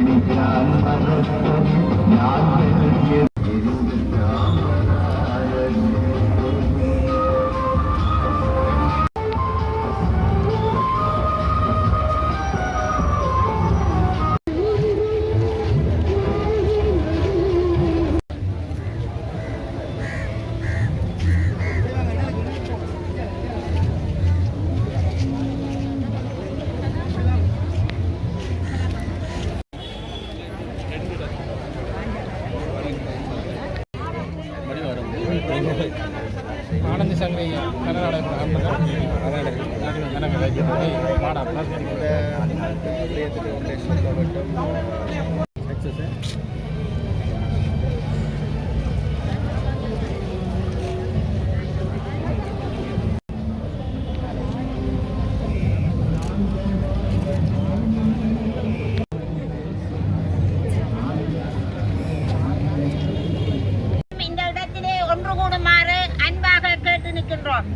പഠിക്കാൻ മനസ്സും ഞാൻ നൽകിയ ஒன்று கூடுமாறு அன்பாக கேட்டு நிற்கின்றோம்.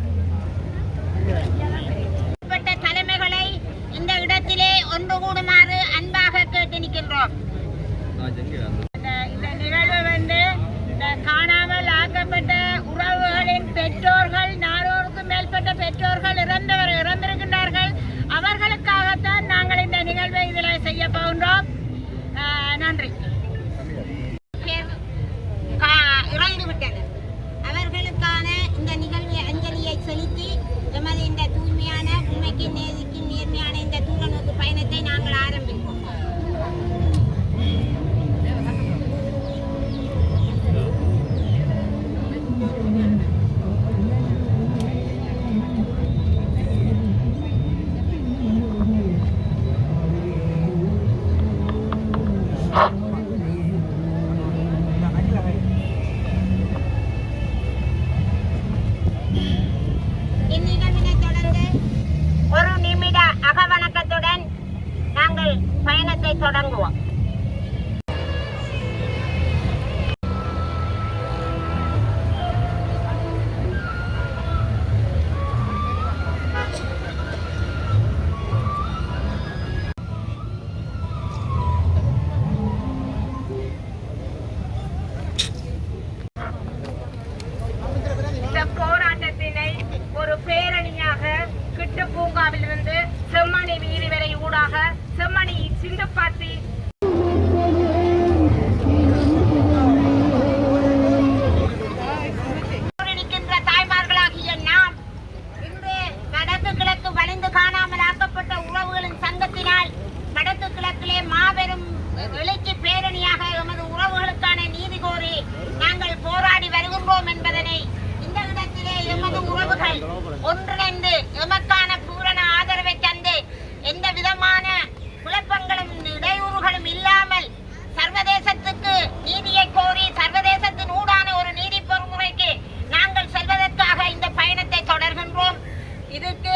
தலைமைகளை இந்த இடத்திலே ஒன்று கூடுமாறு அன்பாக கேட்டு இந்த வந்து காணா சார்பாக செம்மணி சிங்கப்பாத்தி 이들께